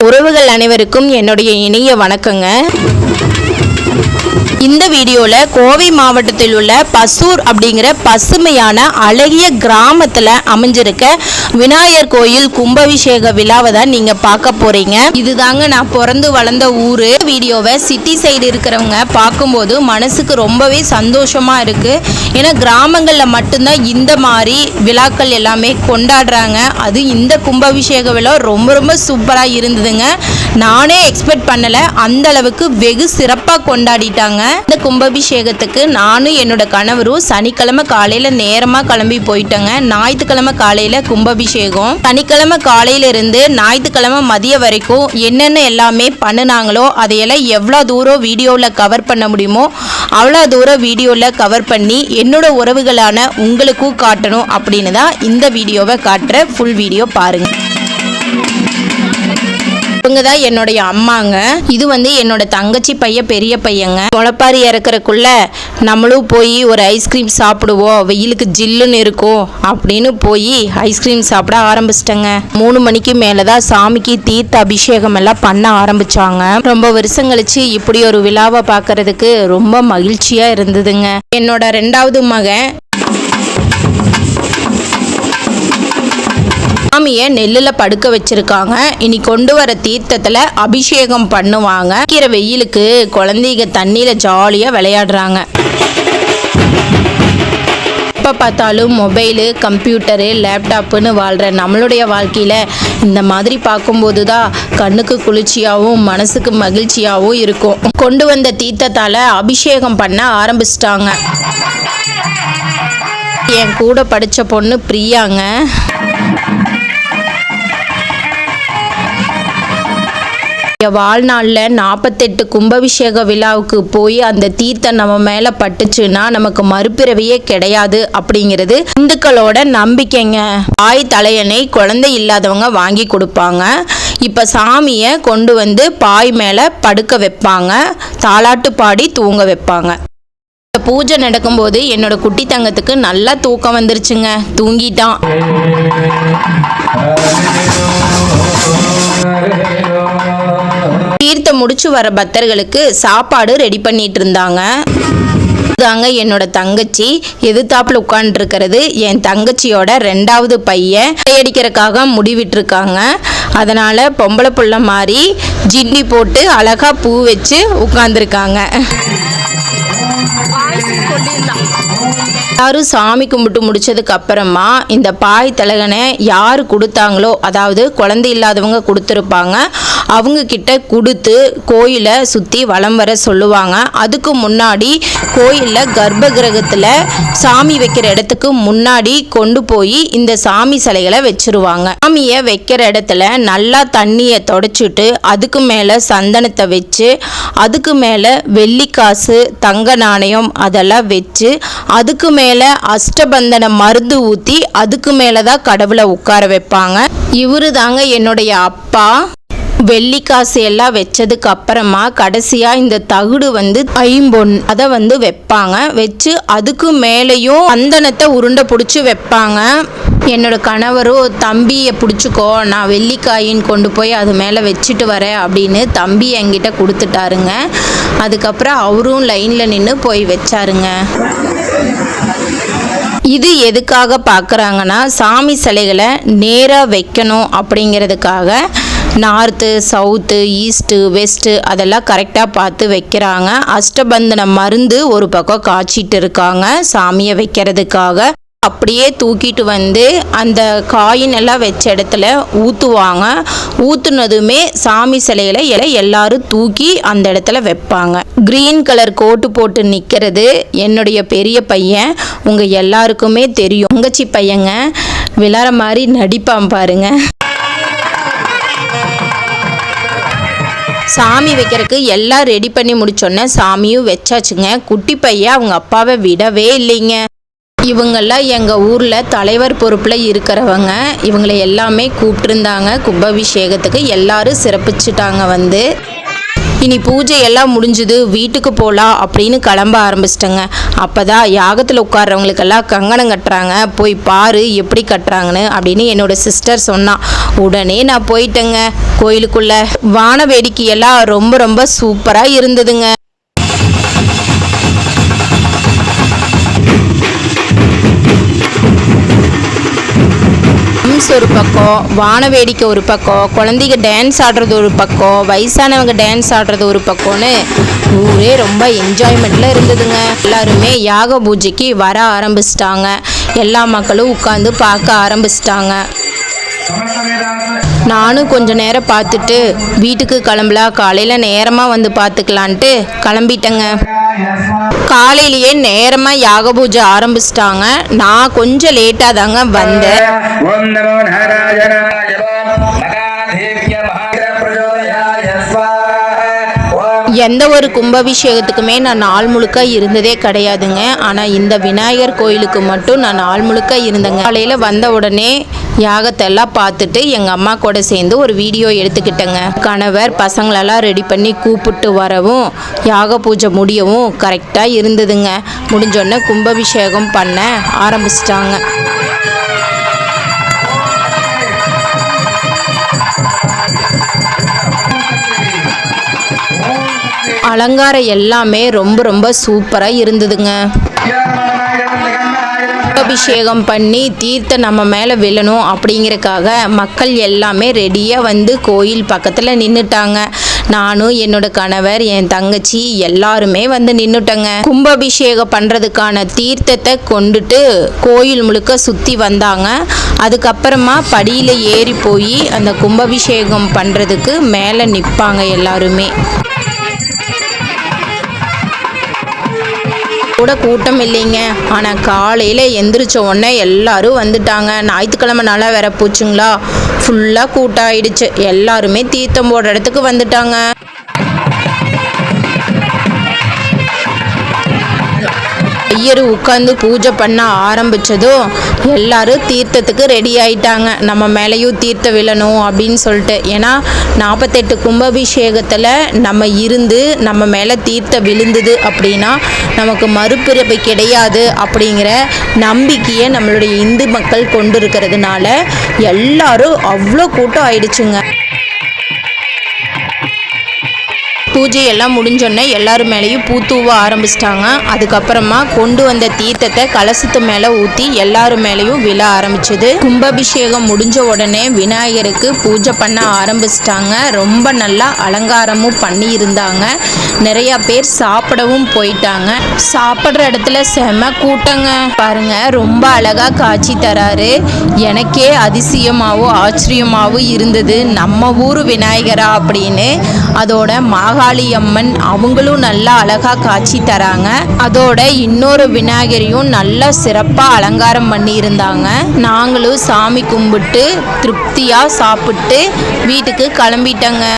உறவுகள் அனைவருக்கும் என்னுடைய இனிய வணக்கங்க. இந்த வீடியோவில் கோவை மாவட்டத்தில் உள்ள பசூர் அப்படிங்கிற பசுமையான அழகிய கிராமத்தில் அமைஞ்சிருக்க விநாயகர் கோயில் கும்பாபிஷேக விழாவை தான் நீங்கள் பார்க்க போகிறீங்க இதுதாங்க நான் பிறந்து வளர்ந்த ஊர். வீடியோவை சிட்டி சைடு இருக்கிறவங்க பார்க்கும்போது மனசுக்கு ரொம்பவே சந்தோஷமாக இருக்குது ஏன்னா கிராமங்களில் மட்டும்தான் இந்த மாதிரி விழாக்கள் எல்லாமே கொண்டாடுறாங்க. அது இந்த கும்பாபிஷேக விழா ரொம்ப ரொம்ப சூப்பராக இருந்ததுங்க. நானே எக்ஸ்பெக்ட் பண்ணலை. அந்த அளவுக்கு வெகு சிறப்பாக கொண்டாடிட்டாங்க. இந்த கும்பாபிஷேகத்துக்கு நானும் என்னோட கணவரும் சனிக்கிழமை காலையில் நேரமாக கிளம்பி போயிட்டோங்க. ஞாயிற்றுக்கிழமை காலையில் கும்பாபிஷேகம். சனிக்கிழமை காலையிலிருந்து ஞாயிற்றுக்கிழமை மதியம் வரைக்கும் என்னென்ன எல்லாமே பண்ணுனாங்களோ அதையெல்லாம் எவ்வளோ தூரம் வீடியோவில் கவர் பண்ண முடியுமோ அவ்வளோ தூரம் வீடியோவில் கவர் பண்ணி என்னோட உறவுகளான உங்களுக்கும் காட்டணும் அப்படின்னு தான் இந்த வீடியோவை காட்டுற ஃபுல் வீடியோ பாருங்கள் இவங்க தான் என்னுடைய அம்மாங்க. இது வந்து என்னோட தங்கச்சி பையன் பெரிய பையங்க. முளப்பாரி இறக்குறக்குள்ள நம்மளும் போய் ஒரு ஐஸ்கிரீம் சாப்பிடுவோம். வெயிலுக்கு ஜில்லுன்னு இருக்கும் அப்படின்னு போய் ஐஸ்கிரீம் சாப்பிட ஆரம்பிச்சிட்டேங்க. மூணு மணிக்கு மேலே தான் சாமிக்கு தீர்த்த அபிஷேகம் எல்லாம் பண்ண ஆரம்பிச்சாங்க. ரொம்ப வருஷம் கழிச்சு இப்படி ஒரு விழாவை பார்க்கறதுக்கு ரொம்ப மகிழ்ச்சியா இருந்ததுங்க. என்னோட ரெண்டாவது மகன் சாமியை நெல்லில் படுக்க வச்சிருக்காங்க. இனி கொண்டு வர தீர்த்தத்தில் அபிஷேகம் பண்ணுவாங்க. கீரை வெயிலுக்கு குழந்தைங்க தண்ணியில் ஜாலியாக விளையாடுறாங்க. எப்போ பார்த்தாலும் மொபைலு கம்ப்யூட்டரு லேப்டாப்புன்னு வாழ்கிற நம்மளுடைய வாழ்க்கையில் இந்த மாதிரி பார்க்கும்போது தான் கண்ணுக்கு குளிர்ச்சியாகவும் மனசுக்கு மகிழ்ச்சியாகவும் இருக்கும். கொண்டு வந்த தீர்த்தத்தால் அபிஷேகம் பண்ண ஆரம்பிச்சிட்டாங்க. என் கூட படித்த பொண்ணு பிரியாங்க. வாழ்நாளில் நாற்பத்தெட்டு கும்பாபிஷேக விழாவுக்கு போய் அந்த தீர்த்தம் நம்ம மேலே பட்டுச்சுன்னா நமக்கு மறுபிறவியே கிடையாது அப்படிங்கிறது இந்துக்களோட நம்பிக்கைங்க. தாய் தலையணை குழந்தை இல்லாதவங்க வாங்கி கொடுப்பாங்க. இப்போ சாமியை கொண்டு வந்து பாய் மேலே படுக்க வைப்பாங்க. தாலாட்டு பாடி தூங்க வைப்பாங்க. இந்த பூஜை நடக்கும்போது என்னோட குட்டி தங்கத்துக்கு நல்லா தூக்கம் வந்துருச்சுங்க. தூங்கிட்டான். தீர்த்தம் முடிச்சு வர பக்தர்களுக்கு சாப்பாடு ரெடி பண்ணிட்டு இருந்தாங்க தாங்க என்னோட தங்கச்சி. எதிர்த்தாப்புல உட்காந்துருக்கிறது என் தங்கச்சியோட ரெண்டாவது பையன். அடிக்கிறதுக்காக முடிவிட்டிருக்காங்க. அதனால பொம்பளை புள்ள மாதிரி ஜின்னி போட்டு அழகா பூ வச்சு உட்காந்துருக்காங்க எல்லாரும் சாமி கும்பிட்டு முடிச்சதுக்கு அப்புறமா இந்த பாய் தலகனை யார் கொடுத்தாங்களோ அதாவது குழந்தை இல்லாதவங்க கொடுத்துருப்பாங்க. அவங்க கிட்ட கொடுத்து கோயிலை சுற்றி வலம் வர சொல்லுவாங்க. அதுக்கு முன்னாடி கோயிலில் கர்ப்ப கிரகத்தில் சாமி வைக்கிற இடத்துக்கு முன்னாடி கொண்டு போய் இந்த சாமி சிலைகளை வச்சுருவாங்க. சாமியை வைக்கிற இடத்துல நல்லா தண்ணியை தொடச்சிட்டு அதுக்கு மேலே சந்தனத்தை வச்சு அதுக்கு மேலே வெள்ளிக்காசு தங்க நாணயம் அதெல்லாம் வச்சு அதுக்கு மேலே அஷ்டபந்தன மருந்து ஊற்றி அதுக்கு மேலே தான் கடவுளை உட்கார வைப்பாங்க. இவரு தாங்க என்னுடைய அப்பா. வெள்ளிக்காசு எல்லாம் வச்சதுக்கு அப்புறமா கடைசியா இந்த தகுடு வந்து ஐம்பொன் அதை வந்து வைப்பாங்க. வச்சு அதுக்கு மேலேயும் சந்தனத்தை உருண்டை பிடிச்சி வைப்பாங்க. என்னோட கணவரும் தம்பியை பிடிச்சிக்கோ நான் வெள்ளிக்காயின்னு கொண்டு போய் அது மேலே வச்சுட்டு வரேன் அப்படின்னு தம்பி என்கிட்ட கொடுத்துட்டாருங்க. அதுக்கப்புறம் அவரும் லைனில் நின்று போய் வச்சாருங்க. இது எதுக்காக பார்க்குறாங்கன்னா சாமி சிலைகளை நேராக வைக்கணும் அப்படிங்கிறதுக்காக நார்த்து சவுத்து ஈஸ்ட்டு வெஸ்ட்டு அதெல்லாம் கரெக்டாக பார்த்து வைக்கிறாங்க. அஷ்டபந்தன மருந்து ஒரு பக்கம் காய்ச்சிட்டு இருக்காங்க. சாமியை வைக்கிறதுக்காக அப்படியே தூக்கிட்டு வந்து அந்த காயின் எல்லாம் வச்ச இடத்துல ஊற்றுவாங்க ஊற்றுனதுமே சாமி சிலையில எல்லாம் எல்லாரும் தூக்கி அந்த இடத்துல வைப்பாங்க. க்ரீன் கலர் கோட்டு போட்டு நிற்கிறது என்னுடைய பெரிய பையன். உங்கள் எல்லாருக்குமே தெரியும். தங்கச்சி பையங்க விளாட மாதிரி நடிப்பான் பாருங்கள் சாமி வைக்கிறதுக்கு எல்லாம் ரெடி பண்ணி முடிச்சோன்னே சாமியும் வச்சாச்சுங்க. குட்டி பையன் அவங்க அப்பாவை விடவே இல்லைங்க. இவங்கெல்லாம் எங்கள் ஊரில் தலைவர் பொறுப்பில் இருக்கிறவங்க. இவங்களை எல்லாமே கூப்பிட்டுருந்தாங்க. கும்பாபிஷேகத்துக்கு எல்லாரும் சிறப்பிச்சிட்டாங்க வந்து. இனி பூஜை எல்லாம் முடிஞ்சுது வீட்டுக்கு போகலாம் அப்படின்னு கிளம்ப ஆரம்பிச்சிட்டேங்க. அப்போ தான் யாகத்தில் உட்கார்றவங்களுக்கெல்லாம் கங்கணம் கட்டுறாங்க. போய் பாரு எப்படி கட்டுறாங்கன்னு அப்படின்னு என்னோட சிஸ்டர் சொன்னான் உடனே நான் போயிட்டேங்க. கோயிலுக்குள்ளே வான வேடிக்கையெல்லாம் ரொம்ப ரொம்ப சூப்பராக இருந்ததுங்க. டான்ஸ் ஒரு பக்கம் வான வேடிக்கை ஒரு பக்கம் குழந்தைங்க டான்ஸ் ஆடுறது ஒரு பக்கம் வயசானவங்க டான்ஸ் ஆடுறது ஒரு பக்கம்னு ஊரே ரொம்ப என்ஜாய்மெண்ட்டில் இருந்ததுங்க. எல்லாருமே யாக பூஜைக்கு வர ஆரம்பிச்சிட்டாங்க. எல்லா மக்களும் உட்காந்து பார்க்க ஆரம்பிச்சிட்டாங்க. நானும் கொஞ்ச நேரம் பார்த்துட்டு வீட்டுக்கு கிளம்பலாம் காலையில் நேரமாக வந்து பார்த்துக்கலான்ட்டு கிளம்பிட்டேங்க. காலையிலேயே நேரமாக யாக பூஜை ஆரம்பிச்சிட்டாங்க. நான் கொஞ்சம் லேட்டாக தாங்க வந்தேன். எந்த ஒரு கும்பாபிஷேகத்துக்குமே நான் நாள் முழுக்க இருந்ததே கிடையாதுங்க. ஆனால் இந்த விநாயகர் கோயிலுக்கு மட்டும் நான் நாள் முழுக்க இருந்தேங்க. காலையில் வந்த உடனே யாகத்தெல்லாம் பார்த்துட்டு எங்கள் அம்மா கூட சேர்ந்து ஒரு வீடியோ எடுத்துக்கிட்டேங்க. கணவர் பசங்களெல்லாம் ரெடி பண்ணி கூப்பிட்டு வரவும் யாக பூஜை முடியவும் கரெக்டாக இருந்ததுங்க. முடிஞ்சோடனே கும்பாபிஷேகம் பண்ண ஆரம்பிச்சிட்டாங்க. அலங்காரம் எல்லாமே ரொம்ப ரொம்ப சூப்பராக இருந்ததுங்க. அபிஷேகம் பண்ணி தீர்த்தம் நம்ம மேலே விழணும் அப்படிங்கிறக்காக மக்கள் எல்லாமே ரெடியாக வந்து கோயில் பக்கத்தில் நின்றுட்டாங்க நானும் என்னோட கணவர் என் தங்கச்சி எல்லாருமே வந்து நின்றுட்டங்க கும்பாபிஷேகம் பண்ணுறதுக்கான தீர்த்தத்தை கொண்டுட்டு கோயில் முழுக்க சுற்றி வந்தாங்க. அதுக்கப்புறமா படியில் ஏறி போய் அந்த கும்பாபிஷேகம் பண்ணுறதுக்கு மேலே நிற்பாங்க எல்லாருமே. கூட கூட்டம் இல்லைங்க. ஆனால் காலையில் எந்திரிச்ச உடனே எல்லாரும் வந்துட்டாங்க. ஞாயிற்றுக்கிழமை நாளாக வேற போச்சுங்களா? ஃபுல்லாக கூட்டம் ஆயிடுச்சு. எல்லாருமே தீர்த்தம் போடுற இடத்துக்கு வந்துட்டாங்க. ஐயர் உட்காந்து பூஜை பண்ண ஆரம்பித்ததும் எல்லாரும் தீர்த்தத்துக்கு ரெடி ஆயிட்டாங்க. நம்ம மேலேயும் தீர்த்தம் விழணும் அப்படின்னு சொல்லிட்டு. ஏன்னா நாற்பத்தெட்டு கும்பாபிஷேகத்தில் நம்ம இருந்து நம்ம மேலே தீர்த்தம் விழுந்தது அப்படின்னா நமக்கு மறுபிறப்பு கிடையாது அப்படிங்கிற நம்பிக்கையை நம்மளுடைய இந்து மக்கள் கொண்டு இருக்கிறதுனால எல்லாரும் அவ்வளோ கூட்டம் ஆயிடுச்சுங்க. பூஜை எல்லாம் முடிஞ்சோடனே எல்லாரும் மேலேயும் பூ தூவ ஆரம்பிச்சிட்டாங்க. அதுக்கப்புறமா கொண்டு வந்த தீர்த்தத்தை கலசத்து மேலே ஊற்றி எல்லாரும் மேலேயும் விழ ஆரம்பிச்சது. கும்பாபிஷேகம் முடிஞ்ச உடனே விநாயகருக்கு பூஜை பண்ண ஆரம்பிச்சிட்டாங்க. ரொம்ப நல்லா அலங்காரமும் பண்ணி இருந்தாங்க நிறைய பேர் சாப்பிடவும் போயிட்டாங்க. சாப்பிட்ற இடத்துல செம கூட்டங்க. பாருங்க ரொம்ப அழகா காட்சி தராரு. எனக்கே அதிசயமாகவும் ஆச்சரியமாகவும் இருந்தது. நம்ம ஊர் விநாயகரா அப்படின்னு. அதோட மாகா அம்மன் அவங்களும் நல்லா அழகாக காட்சி தராங்க. அதோட இன்னொரு விநாயகரையும் நல்லா சிறப்பாக அலங்காரம் பண்ணியிருந்தாங்க. நாங்களும் சாமி கும்பிட்டு திருப்தியாக சாப்பிட்டு வீட்டுக்கு கிளம்பிட்டோங்க.